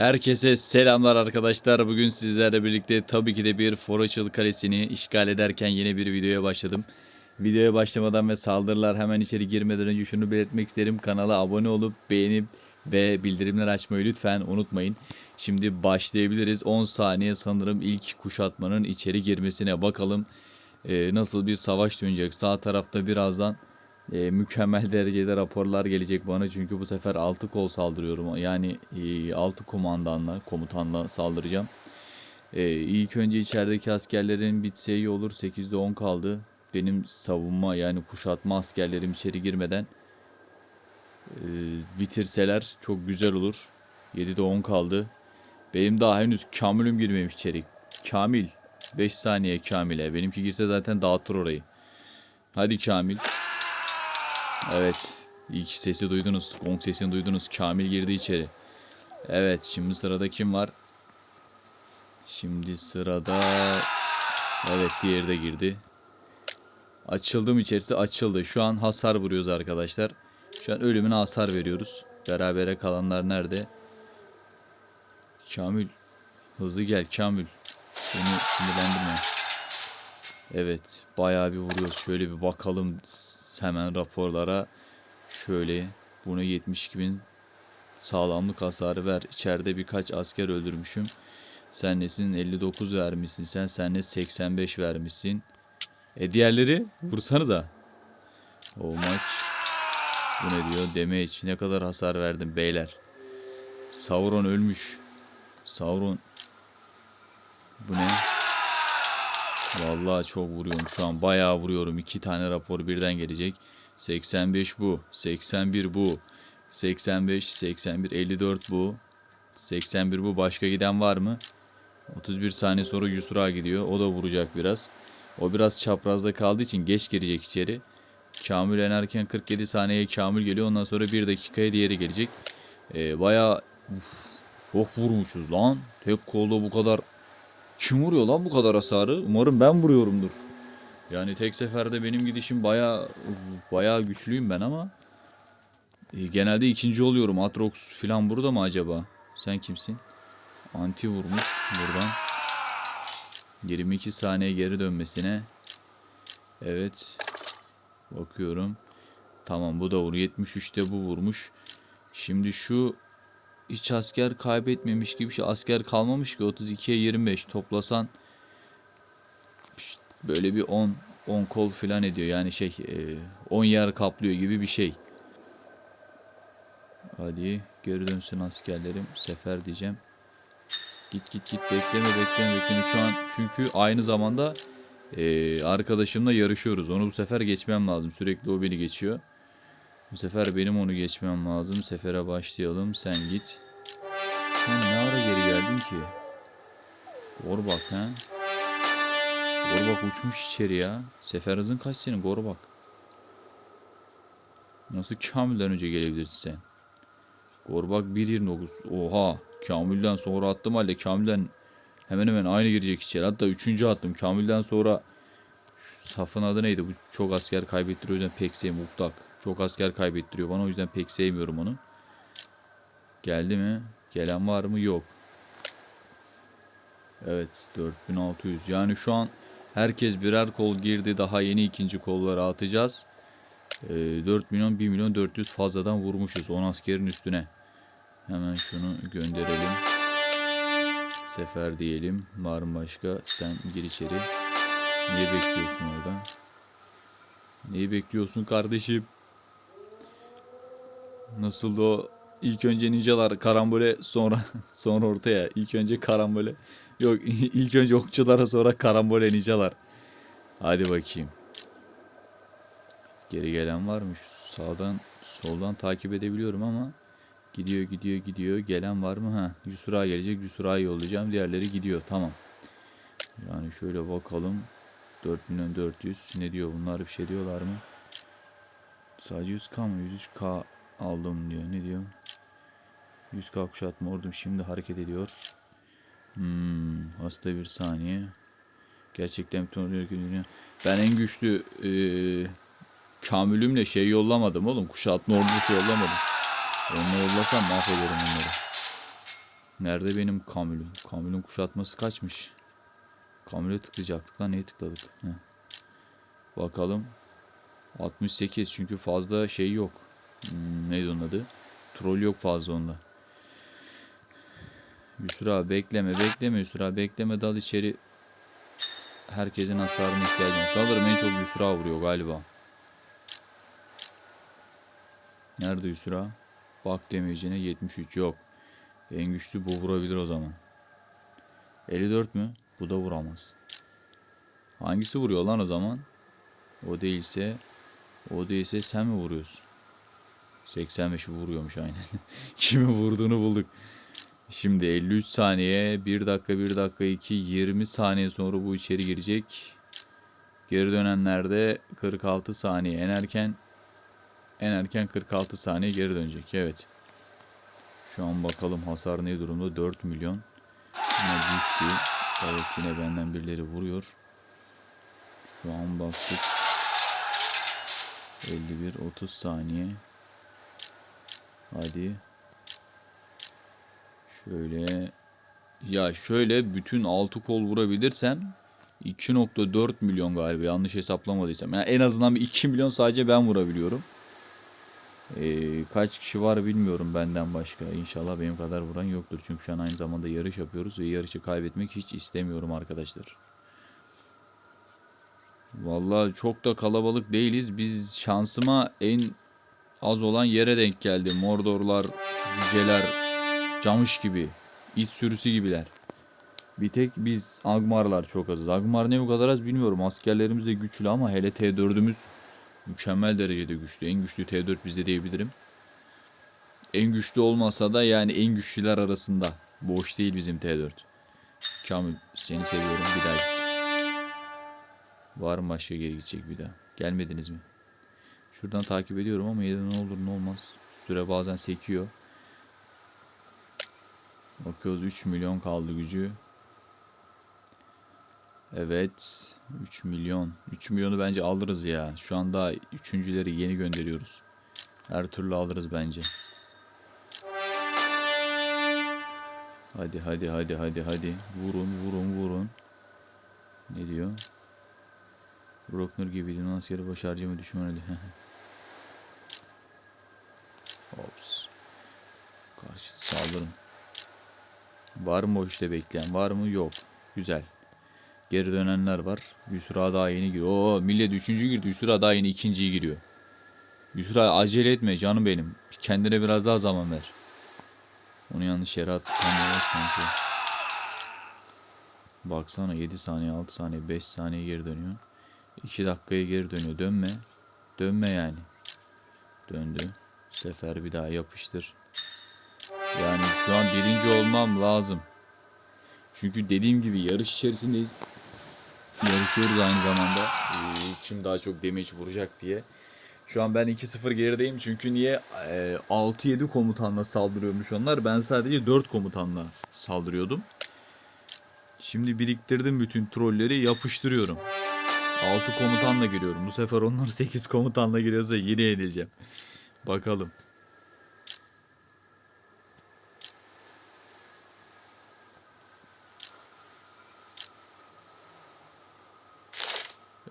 Herkese selamlar arkadaşlar. Bugün sizlerle birlikte tabii ki de bir Foroçıl Kalesi'ni işgal ederken yeni bir videoya başladım. Videoya başlamadan ve saldırılar hemen içeri girmeden önce şunu belirtmek isterim. Kanala abone olup beğenip ve bildirimler açmayı lütfen unutmayın. Şimdi başlayabiliriz. 10 saniye sanırım ilk kuşatmanın içeri girmesine bakalım. Ee, nasıl bir savaş dönecek. Sağ tarafta birazdan e, mükemmel derecede raporlar gelecek bana çünkü bu sefer 6 kol saldırıyorum. Yani e, 6 kumandanla, komutanla saldıracağım. E, ilk önce içerideki askerlerin bitse iyi olur. 8'de 10 kaldı. Benim savunma yani kuşatma askerlerim içeri girmeden e, bitirseler çok güzel olur. 7'de 10 kaldı. Benim daha henüz Kamil'im girmemiş içeri. Kamil. 5 saniye Kamil'e. Benimki girse zaten dağıtır orayı. Hadi Kamil. Evet. İlk sesi duydunuz. Gong sesini duydunuz. Kamil girdi içeri. Evet. Şimdi sırada kim var? Şimdi sırada... Evet diğeri de girdi. Açıldı mı içerisi? Açıldı. Şu an hasar vuruyoruz arkadaşlar. Şu an ölümüne hasar veriyoruz. Berabere kalanlar nerede? Kamil. Hızlı gel Kamil. Seni sinirlendirme. Evet. Bayağı bir vuruyoruz. Şöyle bir bakalım hemen raporlara. Şöyle buna 72 bin sağlamlık hasarı ver. İçeride birkaç asker öldürmüşüm. Sen nesin 59 vermişsin. Sen sen ne 85 vermişsin. E diğerleri vursanıza. O maç. Bu ne diyor? Damage. Ne kadar hasar verdim beyler. Sauron ölmüş. Sauron. Bu ne? Vallahi çok vuruyorum şu an. Bayağı vuruyorum. İki tane rapor birden gelecek. 85 bu. 81 bu. 85, 81, 54 bu. 81 bu. Başka giden var mı? 31 saniye sonra Yusra gidiyor. O da vuracak biraz. O biraz çaprazda kaldığı için geç girecek içeri. Kamil enerken 47 saniyeye Kamil geliyor. Ondan sonra 1 dakikaya diğeri gelecek. Ee, bayağı uf, çok vurmuşuz lan. Tek kolda bu kadar kim vuruyor lan bu kadar hasarı? Umarım ben vuruyorumdur. Yani tek seferde benim gidişim baya baya güçlüyüm ben ama e, genelde ikinci oluyorum. Atrox falan burada mı acaba? Sen kimsin? Anti vurmuş buradan. 22 saniye geri dönmesine. Evet. Bakıyorum. Tamam bu da vur. 73'te bu vurmuş. Şimdi şu hiç asker kaybetmemiş gibi şey. Asker kalmamış ki 32'ye 25 toplasan böyle bir 10 10 kol falan ediyor. Yani şey e, 10 yer kaplıyor gibi bir şey. Hadi geri dönsün askerlerim. Sefer diyeceğim. Git git git bekleme bekleme bekleme. Şu an çünkü aynı zamanda e, arkadaşımla yarışıyoruz. Onu bu sefer geçmem lazım. Sürekli o beni geçiyor. Bu sefer benim onu geçmem lazım. Sefere başlayalım. Sen git. Sen ne ara geri geldin ki? Gorbak ha? Gorbak uçmuş içeri ya. Sefer hızın kaç senin Gorbak? Nasıl Kamil'den önce gelebilirsin sen? Gorbak 1.29. Oha. Kamil'den sonra attım halde Kamil'den hemen hemen aynı girecek içeri. Hatta üçüncü attım. Kamil'den sonra safın adı neydi? Bu çok asker kaybettiriyor. O yüzden pek sevmiyorum. Uktak. Çok asker kaybettiriyor bana. O yüzden pek sevmiyorum onu. Geldi mi? Gelen var mı? Yok. Evet 4600. Yani şu an herkes birer kol girdi. Daha yeni ikinci kolları atacağız. Ee, 4 milyon 1 milyon 400 fazladan vurmuşuz 10 askerin üstüne. Hemen şunu gönderelim. Sefer diyelim. Var mı başka? Sen gir içeri. Niye bekliyorsun orada? Neyi bekliyorsun kardeşim? Nasıl o ilk önce ninjalar karambole sonra sonra ortaya. İlk önce karambole. Yok ilk önce okçulara sonra karambole ninjalar. Hadi bakayım. Geri gelen var mı? Şu sağdan soldan takip edebiliyorum ama gidiyor gidiyor gidiyor. Gelen var mı? Ha, Yusra gelecek. Yusra'yı yollayacağım. Diğerleri gidiyor. Tamam. Yani şöyle bakalım. 4 milyon 400 ne diyor bunlar bir şey diyorlar mı? Sadece 100k mı? 103k aldım diyor. Ne diyor? 100k kuşatma ordum şimdi hareket ediyor. Hmm, hasta bir saniye. Gerçekten bütün orduyu. Ben en güçlü e, Kamülümle şey yollamadım oğlum. Kuşatma ordusu yollamadım. Onu yollasam mahvederim onları. Nerede benim Kamil'im? Kamil'in kuşatması kaçmış? Kamil'e tıklayacaktık lan neye tıkladık? Heh. Bakalım. 68 çünkü fazla şey yok. Hmm, neydi onun adı? Troll yok fazla onda. Yusra bekleme bekleme Yusra bekleme dal içeri. Herkesin hasarına ihtiyacı var. Sanırım en çok Yusra vuruyor galiba. Nerede Yusra? Bak demeyeceğine 73 yok. En güçlü bu vurabilir o zaman. 54 mü? Bu da vuramaz. Hangisi vuruyor lan o zaman? O değilse o değilse sen mi vuruyorsun? 85'i vuruyormuş aynen. Kimi vurduğunu bulduk. Şimdi 53 saniye, 1 dakika, 1 dakika 2, 20 saniye sonra bu içeri girecek. Geri dönenlerde 46 saniye. En erken en erken 46 saniye geri dönecek. Evet. Şu an bakalım hasar ne durumda? 4 milyon. Yine düştü. Evet yine benden birileri vuruyor. Şu an baktık. 51 30 saniye. Hadi. Şöyle ya şöyle bütün 6 kol vurabilirsem 2.4 milyon galiba yanlış hesaplamadıysam. Yani en azından bir 2 milyon sadece ben vurabiliyorum. Ee, kaç kişi var bilmiyorum benden başka. İnşallah benim kadar vuran yoktur. Çünkü şu an aynı zamanda yarış yapıyoruz ve yarışı kaybetmek hiç istemiyorum arkadaşlar. Vallahi çok da kalabalık değiliz. Biz şansıma en az olan yere denk geldi. Mordorlar, cüceler, camış gibi. it sürüsü gibiler. Bir tek biz Agmarlar çok azız. Agmar ne bu kadar az bilmiyorum. Askerlerimiz de güçlü ama hele T4'ümüz mükemmel derecede güçlü. En güçlü T4 bizde diyebilirim. En güçlü olmasa da yani en güçlüler arasında. Boş değil bizim T4. Kamil seni seviyorum bir daha git. Var mı başka geri gidecek bir daha? Gelmediniz mi? Şuradan takip ediyorum ama yine ne olur ne olmaz. Süre bazen sekiyor. Bakıyoruz 3 milyon kaldı gücü. Evet. 3 milyon. 3 milyonu bence alırız ya. Şu an daha üçüncüleri yeni gönderiyoruz. Her türlü alırız bence. Hadi hadi hadi hadi hadi. Vurun vurun vurun. Ne diyor? Brockner gibi Yunan askeri baş harcama düşman öldü. Ops. Karşı saldırın. Var mı o işte bekleyen? Var mı? Yok. Güzel. Geri dönenler var. Yusra daha yeni giriyor. Oo millet üçüncü girdi. Yusra daha yeni ikinciyi giriyor. Yusra acele etme canım benim. Kendine biraz daha zaman ver. Onu yanlış yere attı. Sanki. Baksana 7 saniye, 6 saniye, 5 saniye geri dönüyor. 2 dakikaya geri dönüyor. Dönme. Dönme yani. Döndü. Sefer bir daha yapıştır. Yani şu an birinci olmam lazım. Çünkü dediğim gibi yarış içerisindeyiz. Yarışıyoruz aynı zamanda. Ee, kim daha çok damage vuracak diye. Şu an ben 2-0 gerideyim çünkü niye? Ee, 6-7 komutanla saldırıyormuş onlar. Ben sadece 4 komutanla saldırıyordum. Şimdi biriktirdim bütün trolleri yapıştırıyorum. 6 komutanla giriyorum. Bu sefer onlar 8 komutanla giriyorsa yine yeneceğim. Bakalım.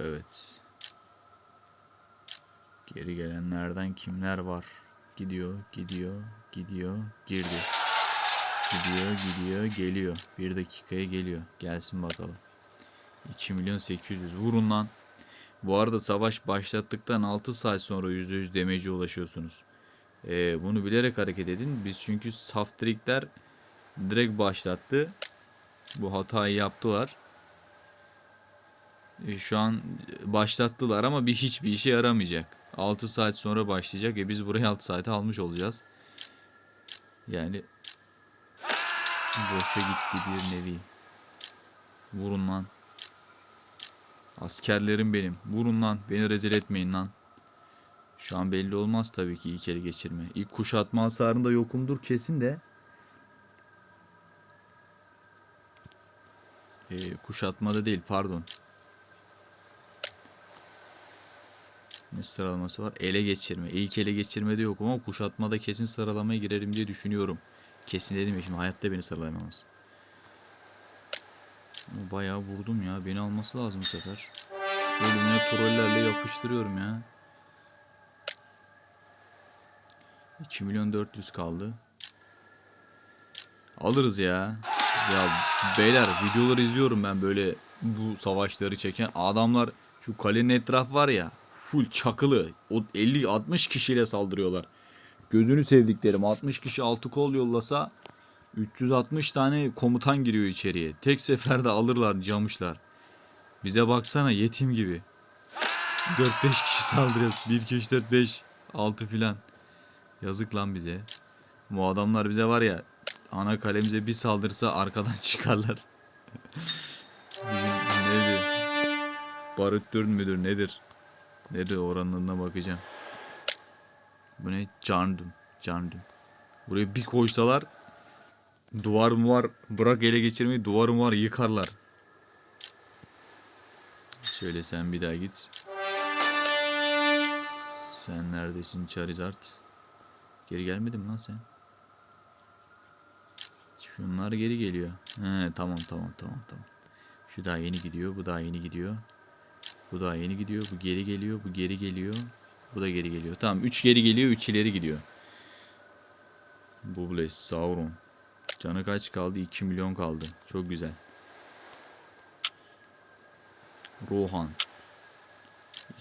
Evet. Geri gelenlerden kimler var? Gidiyor, gidiyor, gidiyor, girdi. Gidiyor, gidiyor, geliyor. Bir dakikaya geliyor. Gelsin bakalım. 2 milyon 800. Vurun lan. Bu arada savaş başlattıktan 6 saat sonra %100 demece ulaşıyorsunuz. Ee, bunu bilerek hareket edin. Biz çünkü saf trikler direkt başlattı. Bu hatayı yaptılar. E, şu an başlattılar ama bir hiçbir işe yaramayacak. 6 saat sonra başlayacak. E biz buraya 6 saate almış olacağız. Yani boşa gitti bir nevi. Vurun lan. Askerlerim benim. Vurun lan. Beni rezil etmeyin lan. Şu an belli olmaz tabii ki ilk ele geçirme. İlk kuşatma hasarında yokumdur kesin de. Ee, kuşatmada değil pardon. Ne sıralaması var? Ele geçirme. İlk ele geçirmede yok ama kuşatmada kesin sıralamaya girerim diye düşünüyorum. Kesin dedim ya şimdi hayatta beni sıralayamaz. Ama Bayağı vurdum ya. Beni alması lazım bu sefer. Ölümüne trollerle yapıştırıyorum ya. 2 milyon 400 kaldı. Alırız ya. Ya beyler videoları izliyorum ben böyle bu savaşları çeken adamlar şu kalenin etrafı var ya full çakılı. O 50 60 kişiyle saldırıyorlar. Gözünü sevdiklerim 60 kişi altı kol yollasa 360 tane komutan giriyor içeriye. Tek seferde alırlar camışlar. Bize baksana yetim gibi. 4-5 kişi saldırıyoruz. 1, 2, 3, 4, 5, 6 filan. Yazık lan bize. Bu adamlar bize var ya ana kalemize bir saldırsa arkadan çıkarlar. Bizim neydi? Barüttür müdür nedir? Nedir oranlarına bakacağım. Bu ne? Carndum. Carndum. Buraya bir koysalar duvar mı var bırak ele geçirmeyi duvar mı var yıkarlar. Şöyle sen bir daha git. Sen neredesin Charizard? Geri gelmedin mi lan sen? Şunlar geri geliyor. He tamam tamam tamam tamam. Şu daha yeni gidiyor. Bu daha yeni gidiyor. Bu daha yeni gidiyor. Bu geri geliyor. Bu geri geliyor. Bu da geri geliyor. Tamam 3 geri geliyor 3 ileri gidiyor. Bubles Sauron. Canı kaç kaldı? 2 milyon kaldı. Çok güzel. Rohan.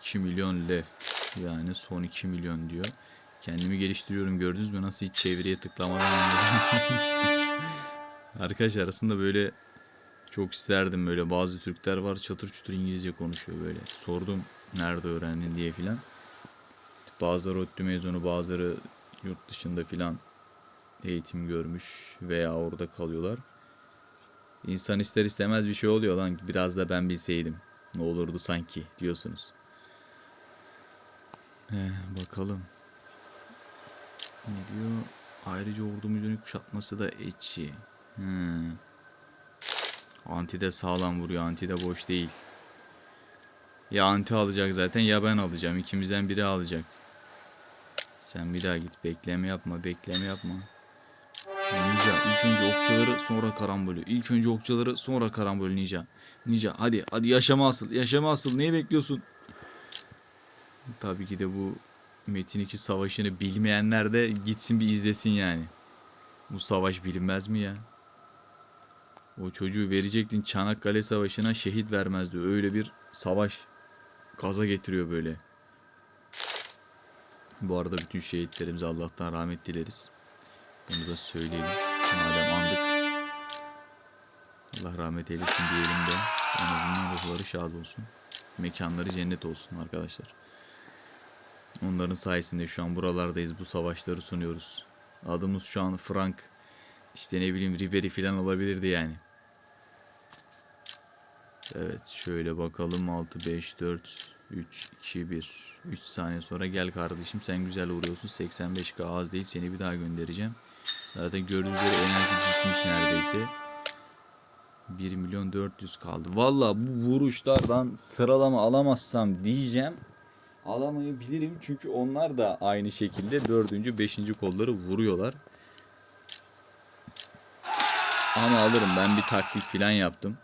2 milyon left. Yani son 2 milyon diyor. Kendimi geliştiriyorum gördünüz mü? Nasıl hiç çeviriye tıklamadan. Arkadaş arasında böyle çok isterdim böyle bazı Türkler var çatır çutur İngilizce konuşuyor böyle. Sordum nerede öğrendin diye filan. Bazıları ODTÜ mezunu bazıları yurt dışında filan eğitim görmüş veya orada kalıyorlar. İnsan ister istemez bir şey oluyor lan biraz da ben bilseydim. Ne olurdu sanki diyorsunuz. Eh, bakalım. Ne diyor? Ayrıca ordumuzun kuşatması da etçi. Hmm. Anti de sağlam vuruyor. Anti de boş değil. Ya anti alacak zaten ya ben alacağım. İkimizden biri alacak. Sen bir daha git. Bekleme yapma. Bekleme yapma. Ninja ilk önce okçuları sonra karambolü. İlk önce okçuları sonra karambolü Ninja. Ninja hadi hadi yaşama asıl. Yaşama asıl. Neyi bekliyorsun? Tabii ki de bu Metin 2 savaşını bilmeyenler de gitsin bir izlesin yani. Bu savaş bilinmez mi ya? O çocuğu verecektin Çanakkale Savaşı'na şehit vermezdi. Öyle bir savaş gaza getiriyor böyle. Bu arada bütün şehitlerimize Allah'tan rahmet dileriz. Bunu da söyleyelim. Madem andık. Allah rahmet eylesin diyelim de. En azından ruhları şad olsun. Mekanları cennet olsun arkadaşlar. Onların sayesinde şu an buralardayız. Bu savaşları sunuyoruz. Adımız şu an Frank. İşte ne bileyim Ribery falan olabilirdi yani. Evet şöyle bakalım 6 5 4 3 2 1 3 saniye sonra gel kardeşim sen güzel vuruyorsun 85k az değil seni bir daha göndereceğim. Zaten gördüğünüz üzere enerji gitmiş neredeyse. 1 milyon 400 kaldı. Valla bu vuruşlardan sıralama alamazsam diyeceğim. Alamayabilirim çünkü onlar da aynı şekilde dördüncü, beşinci kolları vuruyorlar. Ama alırım ben bir taktik falan yaptım.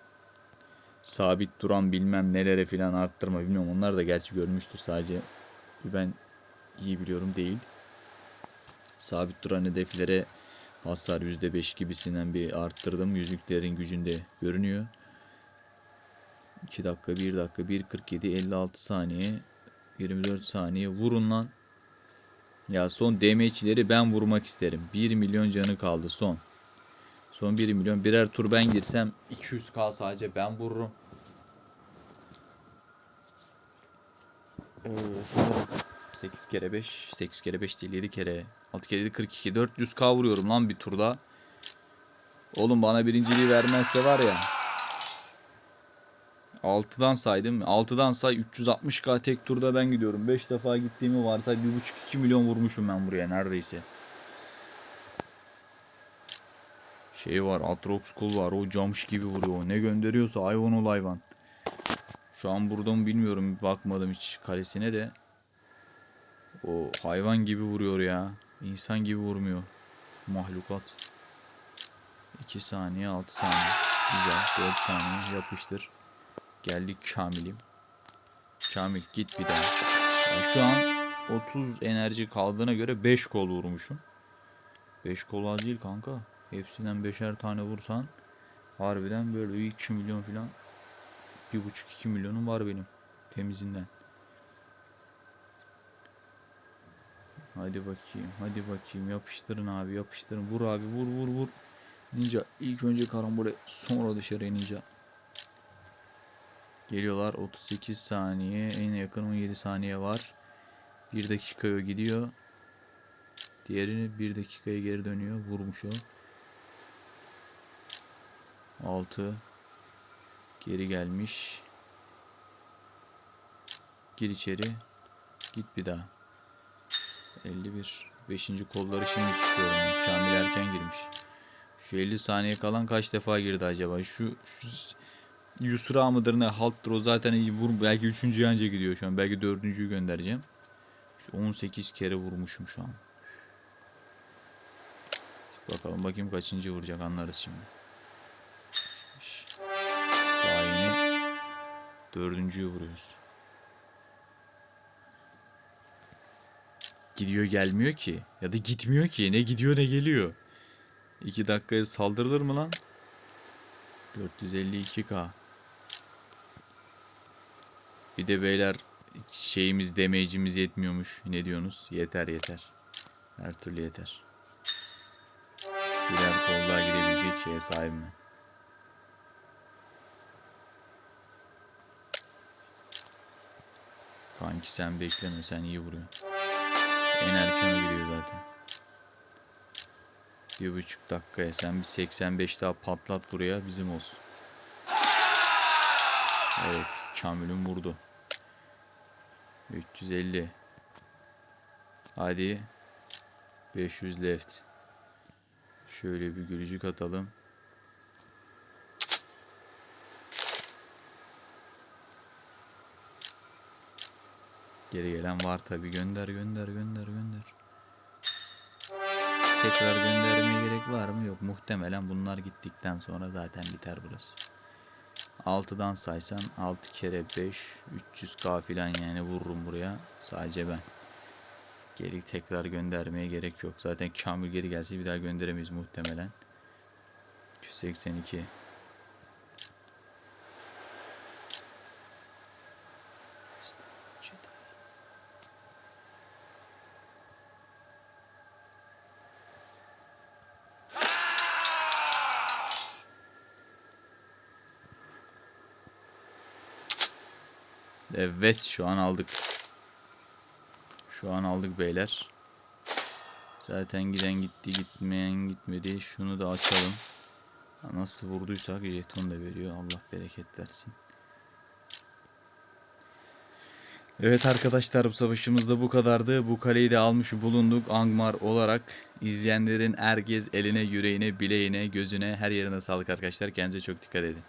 Sabit duran bilmem nelere falan arttırma bilmiyorum. Onlar da gerçi görmüştür sadece. Ben iyi biliyorum değil. Sabit duran hedeflere hasar %5 gibisinden bir arttırdım. Yüzüklerin gücünde görünüyor. 2 dakika 1 dakika 1.47 56 saniye 24 saniye vurun lan. Ya son DM'çileri ben vurmak isterim. 1 milyon canı kaldı son. Son 1 milyon. Birer tur ben girsem 200k sadece ben vururum. Ee, sanırım 8 kere 5. 8 kere 5 değil 7 kere. 6 kere 7 42. 400k vuruyorum lan bir turda. Oğlum bana birinciliği vermezse var ya. 6'dan saydım. 6'dan say 360k tek turda ben gidiyorum. 5 defa gittiğimi varsa 1.5-2 milyon vurmuşum ben buraya neredeyse. Şey var Atrox Kul var o camış gibi vuruyor. Ne gönderiyorsa hayvan ol hayvan. Şu an burada mı bilmiyorum bakmadım hiç kalesine de. O hayvan gibi vuruyor ya. İnsan gibi vurmuyor. Mahlukat. 2 saniye 6 saniye. Güzel 4 saniye yapıştır. Geldik Kamil'im. Kamil git bir daha. Yani şu an 30 enerji kaldığına göre 5 kol vurmuşum. 5 kol az değil kanka. Hepsinden 5'er tane vursan harbiden böyle 2 milyon falan 1,5-2 milyonum var benim temizinden. Hadi bakayım, hadi bakayım. Yapıştırın abi, yapıştırın. Vur abi, vur vur vur. Ninja ilk önce karambole, sonra dışarıya ninja. Geliyorlar 38 saniye, en yakın 17 saniye var. 1 dakikaya gidiyor. Diğerini 1 dakikaya geri dönüyor. Vurmuş o. 6 Geri gelmiş. Gir içeri. Git bir daha. 51. 5. kolları şimdi çıkıyorum. ben. Kamil erken girmiş. Şu 50 saniye kalan kaç defa girdi acaba? Şu, şu Yusra mıdır ne? Halttır o zaten iyi vur. Belki 3. yanca gidiyor şu an. Belki 4.'ü göndereceğim. Şu 18 kere vurmuşum şu an. Bakalım bakayım kaçıncı vuracak anlarız şimdi. Yeni dördüncüyü vuruyoruz. Gidiyor gelmiyor ki. Ya da gitmiyor ki. Ne gidiyor ne geliyor. 2 dakikaya saldırılır mı lan? 452k. Bir de beyler şeyimiz damage'imiz yetmiyormuş. Ne diyorsunuz? Yeter yeter. Her türlü yeter. Birer kolluğa gidebilecek şeye sahibim ben. Kanki sen bekleme sen iyi vuruyorsun. En erken o gidiyor zaten. Bir buçuk dakikaya sen bir 85 daha patlat buraya bizim olsun. Evet Kamil'in vurdu. 350. Hadi. 500 left. Şöyle bir gülücük atalım. Geri gelen var tabi gönder gönder gönder gönder. Tekrar göndermeye gerek var mı? Yok muhtemelen bunlar gittikten sonra zaten biter burası. 6'dan saysan 6 kere 5 300k filan yani vururum buraya sadece ben. Geri tekrar göndermeye gerek yok. Zaten Kamil geri gelse bir daha gönderemeyiz muhtemelen. 182 Evet şu an aldık. Şu an aldık beyler. Zaten giden gitti gitmeyen gitmedi. Şunu da açalım. Nasıl vurduysak jeton da veriyor. Allah bereket versin. Evet arkadaşlar bu savaşımız da bu kadardı. Bu kaleyi de almış bulunduk Angmar olarak. İzleyenlerin herkes eline, yüreğine, bileğine, gözüne, her yerine sağlık arkadaşlar. Kendinize çok dikkat edin.